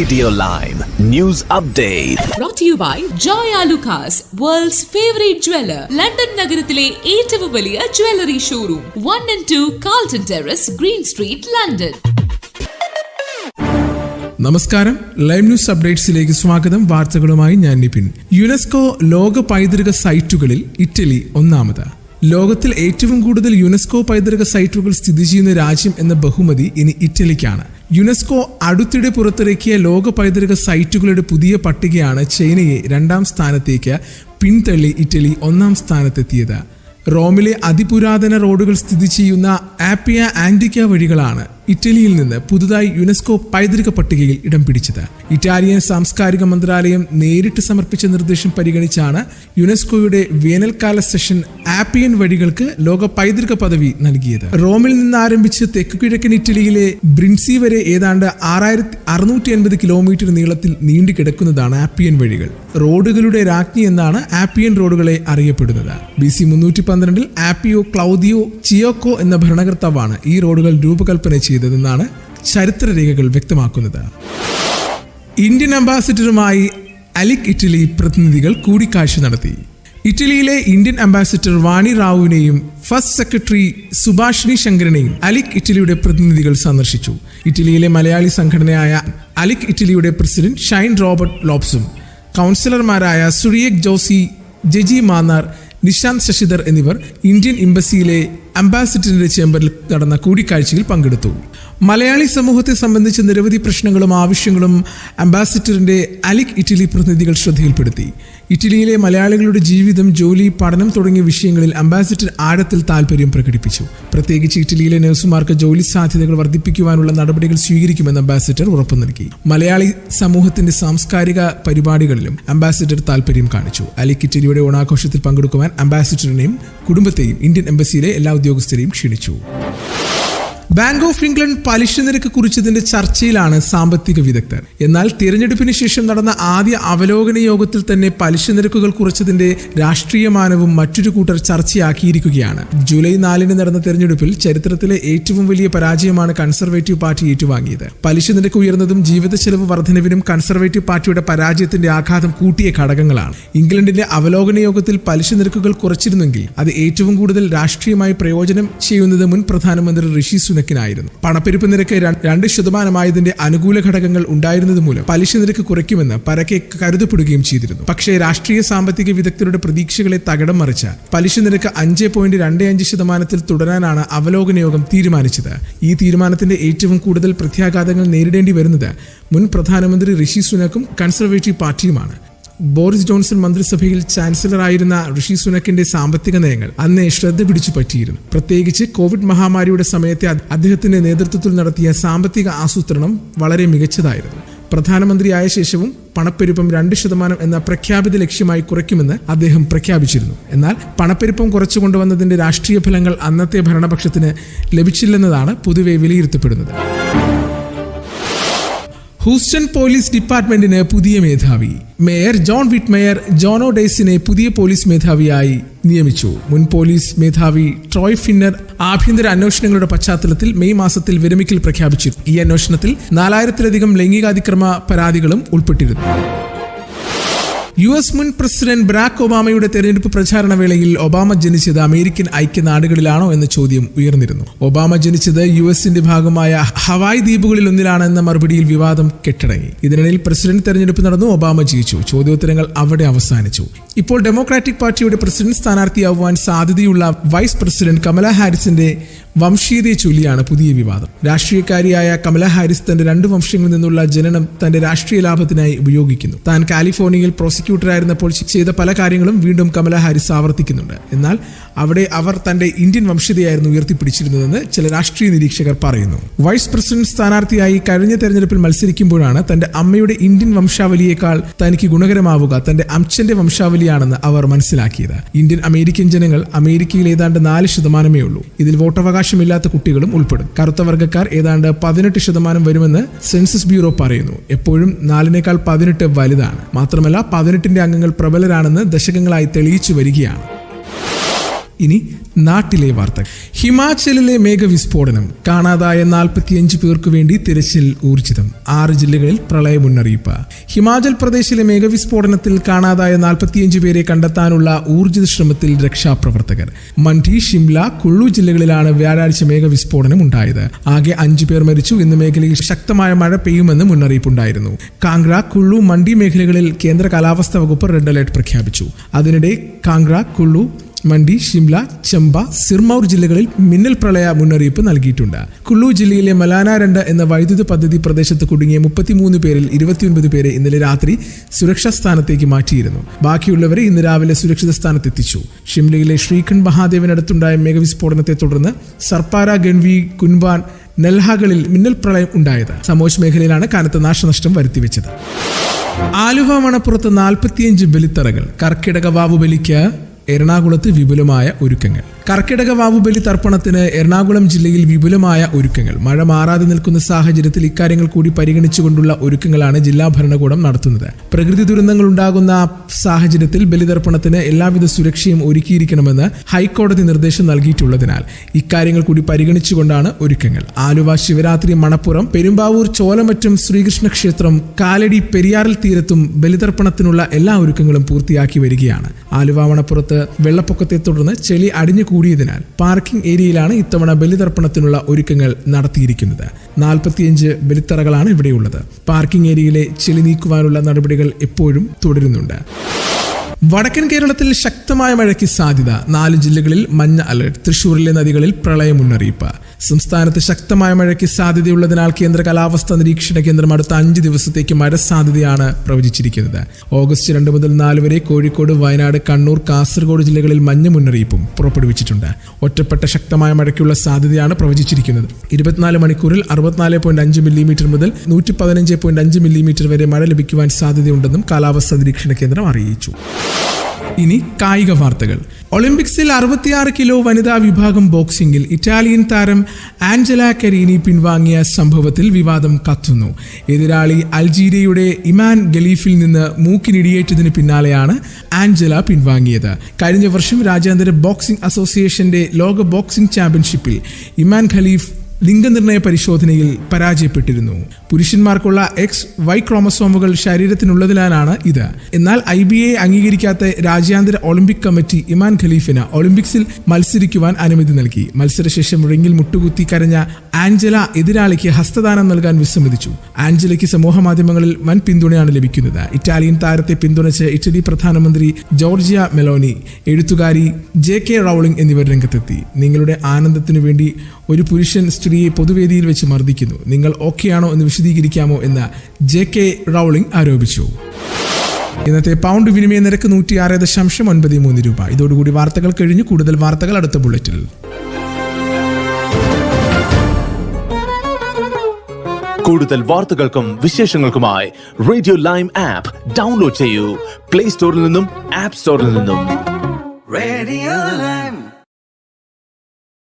Radio live news update brought to you by Joy Lucas, world's favorite London നഗരത്തിലെ ഏറ്റവും വലിയ jewellery showroom one and two Carlton Terrace Green Street London നമസ്കാരം. Live news അപ്ഡേറ്റ്സിലേക്ക് സ്വാഗതം. വാർത്തകളുമായി ഞാൻ Nipin. UNESCO ലോക പൈതൃക സൈറ്റുകളിൽ ഇറ്റലി ഒന്നാമത്. ലോകത്തിൽ ഏറ്റവും കൂടുതൽ യുനെസ്കോ പൈതൃക സൈറ്റുകൾ സ്ഥിതി ചെയ്യുന്ന രാജ്യം എന്ന ബഹുമതി ഇനി ഇറ്റലിക്കാണ്. യുനെസ്കോ അടുത്തിടെ പുറത്തിറക്കിയ ലോക പൈതൃക സൈറ്റുകളുടെ പുതിയ പട്ടികയാണ് ചൈനയെ രണ്ടാം സ്ഥാനത്തേക്ക് പിന്തള്ളി ഇറ്റലി ഒന്നാം സ്ഥാനത്തെത്തിയത്. റോമിലെ അതിപുരാതന റോഡുകൾ സ്ഥിതി ചെയ്യുന്ന ആപ്പിയ ആന്റിക്ക വഴികളാണ്. ഇറ്റലിയിൽ നിന്ന് പുതുതായി യുനെസ്കോ പൈതൃക പട്ടികയിൽ ഇടം പിടിച്ചത്. ഇറ്റാലിയൻ സാംസ്കാരിക മന്ത്രാലയം നേരിട്ട് സമർപ്പിച്ച നിർദ്ദേശം പരിഗണിച്ചാണ് യുനെസ്കോയുടെ വേനൽക്കാല സെഷൻ ആപ്പിയൻ വഴികൾക്ക് ലോക പൈതൃക പദവി നൽകിയത്. റോമിൽ നിന്ന് ആരംഭിച്ച് തെക്കു തെക്കുകിഴക്കൻ ഇറ്റലിയിലെ ബ്രിൻസി വരെ ഏതാണ്ട് ആറായിരത്തി അറുന്നൂറ്റി എൺപത് കിലോമീറ്റർ നീളത്തിൽ നീണ്ടു കിടക്കുന്നതാണ് ആപ്പിയൻ വഴികൾ. റോഡുകളുടെ രാജ്ഞി എന്നാണ് ആപ്പിയൻ റോഡുകളെ അറിയപ്പെടുന്നത്. ബി സി മുന്നൂറ്റി പന്ത്രണ്ടിൽ ആപ്പിയോ ക്ലൗദിയോ ചിയോക്കോ എന്ന ഭരണകർത്താവാണ് ഈ റോഡുകൾ രൂപകൽപ്പന ചെയ്തതെന്നാണ് ചരിത്രരേഖകൾ വ്യക്തമാക്കുന്നത്. ഇന്ത്യൻ അംബാസിഡറുമായി അലിക് ഇറ്റലി പ്രതിനിധികൾ കൂടിക്കാഴ്ച നടത്തി. ഇറ്റലിയിലെ ഇന്ത്യൻ അംബാസിഡർ വാണി റാവുവിനെയും ഫസ്റ്റ് സെക്രട്ടറി സുഭാഷിണി ശങ്കരനെയും അലിക് ഇറ്റലിയുടെ പ്രതിനിധികൾ സന്ദർശിച്ചു. ഇറ്റലിയിലെ മലയാളി സംഘടനയായ അലിക് ഇറ്റലിയുടെ പ്രസിഡന്റ് ഷൈൻ റോബർട്ട് ലോബ്സും കൗൺസിലർമാരായ സുറിയക് ജോസി ജെജി മാന്നാർ നിശാന്ത് ശശിധർ എന്നിവർ ഇന്ത്യൻ എംബസിയിലെ അംബാസിഡറിന്റെ ചേംബറിൽ നടന്ന കൂടിക്കാഴ്ചയിൽ പങ്കെടുത്തു. മലയാളി സമൂഹത്തെ സംബന്ധിച്ച നിരവധി പ്രശ്നങ്ങളും ആവശ്യങ്ങളും അംബാസിഡറിന്റെ അലിക് ഇറ്റലി പ്രതിനിധികൾ ശ്രദ്ധയിൽപ്പെടുത്തി. ഇറ്റലിയിലെ മലയാളികളുടെ ജീവിതം ജോലി പഠനം തുടങ്ങിയ വിഷയങ്ങളിൽ അംബാസിഡർ ആഴത്തിൽ താല്പര്യം പ്രകടിപ്പിച്ചു. പ്രത്യേകിച്ച് ഇറ്റലിയിലെ നഴ്സുമാർക്ക് ജോലി സാധ്യതകൾ വർദ്ധിപ്പിക്കുവാനുള്ള നടപടികൾ സ്വീകരിക്കുമെന്ന് അംബാസിഡർ ഉറപ്പു നൽകി. മലയാളി സമൂഹത്തിന്റെ സാംസ്കാരിക പരിപാടികളിലും അംബാസിഡർ താല്പര്യം കാണിച്ചു. അലിക് ഇറ്റലിയുടെ ഓണാഘോഷത്തിൽ പങ്കെടുക്കുവാൻ അംബാസിഡറിനെയും കുടുംബത്തെയും ഇന്ത്യൻ എംബസിയിലെ എല്ലാ ഉദ്യോഗസ്ഥരെയും ക്ഷണിച്ചു. ബാങ്ക് ഓഫ് ഇംഗ്ലണ്ട് പലിശ നിരക്ക് കുറിച്ചതിന്റെ ചർച്ചയിലാണ് സാമ്പത്തിക വിദഗ്ധർ. എന്നാൽ തിരഞ്ഞെടുപ്പിന് ശേഷം നടന്ന ആദ്യ അവലോകന യോഗത്തിൽ തന്നെ പലിശ നിരക്കുകൾ കുറച്ചതിന്റെ രാഷ്ട്രീയമാനവും മറ്റൊരു കൂട്ടർ ചർച്ചയാക്കിയിരിക്കുകയാണ്. ജൂലൈ നാലിന് നടന്ന തെരഞ്ഞെടുപ്പിൽ ചരിത്രത്തിലെ ഏറ്റവും വലിയ പരാജയമാണ് കൺസർവേറ്റീവ് പാർട്ടി ഏറ്റുവാങ്ങിയത്. പലിശ നിരക്ക് ഉയർന്നതും ജീവിത ചെലവ് വർധനവിനും കൺസർവേറ്റീവ് പാർട്ടിയുടെ പരാജയത്തിന്റെ ആഘാതം കൂട്ടിയ ഘടകങ്ങളാണ്. ഇംഗ്ലണ്ടിന്റെ അവലോകന യോഗത്തിൽ പലിശ നിരക്കുകൾ കുറച്ചിരുന്നെങ്കിൽ അത് ഏറ്റവും കൂടുതൽ രാഷ്ട്രീയമായി പ്രയോജനം ചെയ്യുന്നത് മുൻ പ്രധാനമന്ത്രി ഋഷി സുനക്കിനായിരുന്നു പണപ്പെരുപ്പ് നിരക്ക് രണ്ട് ശതമാനമായതിന്റെ അനുകൂല ഘടകങ്ങൾ ഉണ്ടായിരുന്നത് മൂലം പലിശ നിരക്ക് കുറയ്ക്കുമെന്ന് പരക്കെ കരുതപ്പെടുകയും ചെയ്തിരുന്നു. പക്ഷേ രാഷ്ട്രീയ സാമ്പത്തിക വിദഗ്ധരുടെ പ്രതീക്ഷകളെ തകടം മറിച്ച പലിശ നിരക്ക് അഞ്ച് പോയിന്റ് രണ്ട് അഞ്ച് ശതമാനത്തിൽ തുടരാനാണ് അവലോകന യോഗം തീരുമാനിച്ചത്. ഈ തീരുമാനത്തിന്റെ ഏറ്റവും കൂടുതൽ പ്രത്യാഘാതങ്ങൾ നേരിടേണ്ടി വരുന്നത് മുൻ പ്രധാനമന്ത്രി ഋഷി സുനക്കും കൺസർവേറ്റീവ് പാർട്ടിയുമാണ്. ബോറിസ് ജോൺസൺ മന്ത്രിസഭയിൽ ചാൻസലറായിരുന്ന ഋഷി സുനക്കിന്റെ സാമ്പത്തിക നയങ്ങൾ അന്ന് ശ്രദ്ധ പിടിച്ചു പറ്റിയിരുന്നു. പ്രത്യേകിച്ച് കോവിഡ് മഹാമാരിയുടെ സമയത്തെ അദ്ദേഹത്തിന്റെ നേതൃത്വത്തിൽ നടത്തിയ സാമ്പത്തിക ആസൂത്രണം വളരെ മികച്ചതായിരുന്നു. പ്രധാനമന്ത്രിയായ ശേഷവും പണപ്പെരുപ്പം രണ്ട് ശതമാനം എന്ന പ്രഖ്യാപിത ലക്ഷ്യമായി കുറയ്ക്കുമെന്ന് അദ്ദേഹം പ്രഖ്യാപിച്ചിരുന്നു. എന്നാൽ പണപ്പെരുപ്പം കുറച്ചു കൊണ്ടുവന്നതിന്റെ രാഷ്ട്രീയ ഫലങ്ങൾ അന്നത്തെ ഭരണപക്ഷത്തിന് ലഭിച്ചില്ലെന്നതാണ് പൊതുവെ വിലയിരുത്തപ്പെടുന്നത്. ഹൂസ്റ്റൺ പോലീസ് ഡിപ്പാർട്ട്മെന്റിന് പുതിയ മേധാവി. മേയർ ജോൺ വിറ്റ്മേയർ ജോണോ ഡേസിനെ പുതിയ പോലീസ് മേധാവിയായി നിയമിച്ചു. മുൻ പോലീസ് മേധാവി ട്രോയ് ഫിന്നർ ആഭ്യന്തര അന്വേഷണങ്ങളുടെ പശ്ചാത്തലത്തിൽ മെയ് മാസത്തിൽ വിരമിക്കൽ പ്രഖ്യാപിച്ചു ഈ അന്വേഷണത്തിൽ നാലായിരത്തിലധികം ലൈംഗികാതിക്രമ പരാതികളും ഉൾപ്പെട്ടിരുന്നു. യു എസ് മുൻ പ്രസിഡന്റ് ബറാക് ഒബാമയുടെ തെരഞ്ഞെടുപ്പ് പ്രചാരണ വേളയിൽ ഒബാമ ജനിച്ചത് അമേരിക്കൻ ഐക്യനാടുകളിലാണോ എന്ന ചോദ്യം ഉയർന്നിരുന്നു. ഒബാമ ജനിച്ചത് യു എസിന്റെ ഭാഗമായ ഹവായ് ദ്വീപുകളിൽ ഒന്നിലാണ് എന്ന മറുപടിയിൽ വിവാദം കെട്ടടങ്ങി. ഇതിനിടയിൽ പ്രസിഡന്റ് തെരഞ്ഞെടുപ്പ് നടന്നു ഒബാമ ജയിച്ചു. ചോദ്യോത്തരങ്ങൾ അവിടെ അവസാനിച്ചു. ഇപ്പോൾ ഡെമോക്രാറ്റിക് പാർട്ടിയുടെ പ്രസിഡന്റ് സ്ഥാനാർത്ഥിയാവാൻ സാധ്യതയുള്ള വൈസ് പ്രസിഡന്റ് കമല ഹാരിസിന്റെ വംശീയതയെ ചൊല്ലിയാണ് പുതിയ വിവാദം. രാഷ്ട്രീയക്കാരിയായ കമല ഹാരിസ് തന്റെ രണ്ട് വംശങ്ങളിൽ നിന്നുള്ള ജനനം തന്റെ രാഷ്ട്രീയ ലാഭത്തിനായി ഉപയോഗിക്കുന്നു. താൻ കാലിഫോർണിയയിൽ പ്രോസിക്യൂട്ടറായിരുന്നപ്പോൾ ചെയ്ത പല കാര്യങ്ങളും വീണ്ടും കമല ഹാരിസ് ആവർത്തിക്കുന്നുണ്ട്. എന്നാൽ അവിടെ അവർ തന്റെ ഇന്ത്യൻ വംശീയതയായിരുന്നു ഉയർത്തിപ്പിടിച്ചിരുന്നതെന്ന് ചില രാഷ്ട്രീയ നിരീക്ഷകർ പറയുന്നു. വൈസ് പ്രസിഡന്റ് സ്ഥാനാർത്ഥിയായി കഴിഞ്ഞ തെരഞ്ഞെടുപ്പിൽ മത്സരിക്കുമ്പോഴാണ് തന്റെ അമ്മയുടെ ഇന്ത്യൻ വംശാവലിയേക്കാൾ തനിക്ക് ഗുണകരമാവുക തന്റെ അംശന്റെ വംശാവലിയാണെന്ന് അവർ മനസ്സിലാക്കിയത്. ഇന്ത്യൻ അമേരിക്കൻ ജനങ്ങൾ അമേരിക്കയിൽ ഏതാണ്ട് നാല് ശതമാനമേ ഉള്ളൂ. ഇതിൽ വോട്ടവകാശമില്ലാത്ത കുട്ടികളും ഉൾപ്പെടും. കറുത്ത വർഗക്കാർ ഏതാണ്ട് പതിനെട്ട് ശതമാനം വരുമെന്ന് സെൻസസ് ബ്യൂറോ പറയുന്നു. എപ്പോഴും നാലിനേക്കാൾ പതിനെട്ട് വലുതാണ്. മാത്രമല്ല പതിനെട്ടിന്റെ അംഗങ്ങൾ പ്രബലരാണെന്ന് ദശകങ്ങളായി തെളിയിച്ചു വരികയാണ്. ഇനി നാട്ടിലെ വാർത്ത. ഹിമാചലിലെ മേഘവിസ്ഫോടനം കാണാതായ നാൽപ്പത്തിയഞ്ച് പേർക്ക് വേണ്ടി തിരച്ചിൽ ഊർജിതം ആറ് ജില്ലകളിൽ പ്രളയ മുന്നറിയിപ്പ് ഹിമാചൽ പ്രദേശിലെ മേഘവിസ്ഫോടനത്തിൽ കാണാതായ നാൽപ്പത്തിയഞ്ച് പേരെ കണ്ടെത്താനുള്ള ഊർജിത ശ്രമത്തിൽ രക്ഷാപ്രവർത്തകർ. മണ്ഡി ഷിംല കുള്ളു ജില്ലകളിലാണ് വ്യാഴാഴ്ച മേഘവിസ്ഫോടനം ഉണ്ടായത്. ആകെ അഞ്ചു പേർ മരിച്ചു. ഇന്ന് മേഖലയിൽ ശക്തമായ മഴ പെയ്യുമെന്ന് മുന്നറിയിപ്പുണ്ടായിരുന്നു. കാംഗ്ര കുള്ളു മണ്ഡി മേഖലകളിൽ കേന്ദ്ര കാലാവസ്ഥാ വകുപ്പ് റെഡ് അലർട്ട് പ്രഖ്യാപിച്ചു. അതിനിടെ കാംഗ്ര കുള്ളു മണ്ഡി ഷിംല ചമ്പ സിർമൌർ ജില്ലകളിൽ മിന്നൽ പ്രളയ മുന്നറിയിപ്പ് നൽകിയിട്ടുണ്ട്. കുള്ളു ജില്ലയിലെ മലാന രണ്ട് എന്ന വൈദ്യുത പദ്ധതി പ്രദേശത്ത് കുടുങ്ങിയ മുപ്പത്തിമൂന്ന് പേരിൽ ഇരുപത്തിയൊൻപത് പേരെ ഇന്നലെ രാത്രി സുരക്ഷാ സ്ഥാനത്തേക്ക് മാറ്റിയിരുന്നു. ബാക്കിയുള്ളവരെ ഇന്ന് രാവിലെ സുരക്ഷിത സ്ഥാനത്തെത്തിച്ചു. ഷിംലയിലെ ശ്രീഖണ്ഡ് മഹാദേവനടുത്തുണ്ടായ മേഘവിസ്ഫോടനത്തെ തുടർന്ന് സർപ്പാര ഗൺവി കുൻവാൻ നെൽഹകളിൽ മിന്നൽ പ്രളയം ഉണ്ടായത്. സമോഷ് മേഖലയിലാണ് കനത്ത നാശനഷ്ടം വരുത്തിവെച്ചത്. ആലുവ മണപ്പുറത്ത് നാൽപ്പത്തിയഞ്ച് ബലിത്തറകൾ. കർക്കിടക വാവു ബലിക്ക് എറണാകുളത്ത് വിപുലമായ ഒരുക്കങ്ങൾ. കർക്കിടക വാവുബലി തർപ്പണത്തിന് എറണാകുളം ജില്ലയിൽ വിപുലമായ ഒരുക്കങ്ങൾ. മഴ മാറാതെ നിൽക്കുന്ന സാഹചര്യത്തിൽ ഇക്കാര്യങ്ങൾ കൂടി പരിഗണിച്ചുകൊണ്ടുള്ള ഒരുക്കങ്ങളാണ് ജില്ലാ ഭരണകൂടം നടത്തുന്നത്. പ്രകൃതി ദുരന്തങ്ങൾ ഉണ്ടാകുന്ന സാഹചര്യത്തിൽ ബലിതർപ്പണത്തിന് എല്ലാവിധ സുരക്ഷയും ഒരുക്കിയിരിക്കണമെന്ന് ഹൈക്കോടതി നിർദ്ദേശം നൽകിയിട്ടുള്ളതിനാൽ ഇക്കാര്യങ്ങൾ കൂടി പരിഗണിച്ചുകൊണ്ടാണ് ഒരുക്കങ്ങൾ. ആലുവ ശിവരാത്രി മണപ്പുറം പെരുമ്പാവൂർ ചോലമറ്റം ശ്രീകൃഷ്ണ ക്ഷേത്രം കാലടി പെരിയാറിൽ തീരത്തും ബലിതർപ്പണത്തിനുള്ള എല്ലാ ഒരുക്കങ്ങളും പൂർത്തിയാക്കി വരികയാണ്. ആലുവ മണപ്പുറത്ത് വെള്ളപ്പൊക്കത്തെ തുടർന്ന് ചെളി അടിഞ്ഞു കൂടിയതിനാൽ പാർക്കിംഗ് ഏരിയയിലാണ് ഇത്തവണ ബലിതർപ്പണത്തിനുള്ള ഒരുക്കങ്ങൾ നടത്തിയിരിക്കുന്നത്. നാൽപ്പത്തിയഞ്ച് ബലിത്തറകളാണ് ഇവിടെയുള്ളത്. പാർക്കിംഗ് ഏരിയയിലെ ചെളി നീക്കുവാനുള്ള നടപടികൾ എപ്പോഴും തുടരുന്നുണ്ട്. വടക്കൻ കേരളത്തിൽ ശക്തമായ മഴയ്ക്ക് സാധ്യത. നാല് ജില്ലകളിൽ മഞ്ഞ അലർട്ട്. തൃശൂരിലെ നദികളിൽ പ്രളയ മുന്നറിയിപ്പ്. സംസ്ഥാനത്ത് ശക്തമായ മഴയ്ക്ക് സാധ്യതയുള്ളതിനാൽ കേന്ദ്ര കാലാവസ്ഥാ നിരീക്ഷണ കേന്ദ്രം അടുത്ത അഞ്ച് ദിവസത്തേക്ക് മഴ സാധ്യതയാണ് പ്രവചിച്ചിരിക്കുന്നത്. ഓഗസ്റ്റ് രണ്ട് മുതൽ നാല് വരെ കോഴിക്കോട് വയനാട് കണ്ണൂർ കാസർഗോഡ് ജില്ലകളിൽ മഞ്ഞ മുന്നറിയിപ്പും പുറപ്പെടുവിച്ചിട്ടുണ്ട്. ഒറ്റപ്പെട്ട ശക്തമായ മഴയ്ക്കുള്ള സാധ്യതയാണ് പ്രവചിച്ചിരിക്കുന്നത്. ഇരുപത്തിനാല് മണിക്കൂറിൽ അറുപത്തിനാല് പോയിന്റ് അഞ്ച് മില്ലിമീറ്റർ മുതൽ നൂറ്റി പതിനഞ്ച് പോയിന്റ് അഞ്ച് മില്ലിമീറ്റർ വരെ മഴ ലഭിക്കുവാൻ സാധ്യതയുണ്ടെന്നും കാലാവസ്ഥാ നിരീക്ഷണ കേന്ദ്രം അറിയിച്ചു. ഇനി കായിക വാർത്തകൾ. ഒളിമ്പിക്സിൽ അറുപത്തിയാറ് കിലോ വനിതാ വിഭാഗം ബോക്സിംഗിൽ ഇറ്റാലിയൻ താരം ആഞ്ചല കരീനി പിൻവാങ്ങിയ സംഭവത്തിൽ വിവാദം കത്തുന്നു. എതിരാളി അൽജീരിയയുടെ ഇമാൻ ഗലീഫിൽ നിന്ന് മൂക്കിനിടിയേറ്റതിന് പിന്നാലെയാണ് ആഞ്ചല പിൻവാങ്ങിയത്. കഴിഞ്ഞ വർഷം രാജ്യാന്തര ബോക്സിംഗ് അസോസിയേഷന്റെ ലോക ബോക്സിംഗ് ചാമ്പ്യൻഷിപ്പിൽ ഇമാൻ ഖലീഫ് ലിംഗനിർണയ പരിശോധനയിൽ പരാജയപ്പെട്ടിരുന്നു. പുരുഷന്മാർക്കുള്ള എക്സ് വൈ ക്രോമസോമുകൾ ശരീരത്തിനുള്ളതിനാലാണ് ഇത്. എന്നാൽ ഐ ബി എ അംഗീകരിക്കാത്ത രാജ്യാന്തര ഒളിമ്പിക് കമ്മിറ്റി ഇമാൻ ഖലീഫിന് ഒളിമ്പിക്സിൽ മത്സരിക്കുവാൻ അനുമതി നൽകി. മത്സരശേഷം റിംഗിൽ മുട്ടുകുത്തി കരഞ്ഞ ആഞ്ചല എതിരാളിക്ക് ഹസ്തദാനം നൽകാൻ വിസമ്മതിച്ചു. ആഞ്ചലയ്ക്ക് സമൂഹ മാധ്യമങ്ങളിൽ വൻ പിന്തുണയാണ് ലഭിക്കുന്നത്. ഇറ്റാലിയൻ താരത്തെ പിന്തുണച്ച് ഇറ്റലി പ്രധാനമന്ത്രി ജോർജിയ മെലോനി എഴുത്തുകാരി ജെ കെ റൌളിംഗ് എന്നിവർ രംഗത്തെത്തി. നിങ്ങളുടെ ആനന്ദത്തിനു വേണ്ടി ഒരു പുരുഷൻ സ്ത്രീയെ പൊതുവേദിയിൽ വെച്ച് മർദ്ദിക്കുന്നു. നിങ്ങൾ ഓക്കെയാണോ എന്ന് വിശദീകരിക്കാമോ എന്ന് ജെ കെ റൗളിംഗ് ആരോപിച്ചു. ഇന്നത്തെ പൗണ്ട് വിനിമയ നിരക്ക് നൂറ്റി ആറ് ദശാംശം ഒൻപത് മൂന്ന് രൂപ. ഇതോടുകൂടി വാർത്തകൾ കഴിഞ്ഞു. കൂടുതൽ വാർത്തകൾ അടുത്ത ബുള്ളറ്റിൽ. കൂടുതൽ വാർത്തകൾക്കും വിശേഷങ്ങൾക്കുമായി റേഡിയോ ലൈം ആപ്പ് ഡൗൺലോഡ് ചെയ്യൂ. പ്ലേ സ്റ്റോറിൽ നിന്നും ആപ്പ് സ്റ്റോറിൽ നിന്നും. റേഡിയോ.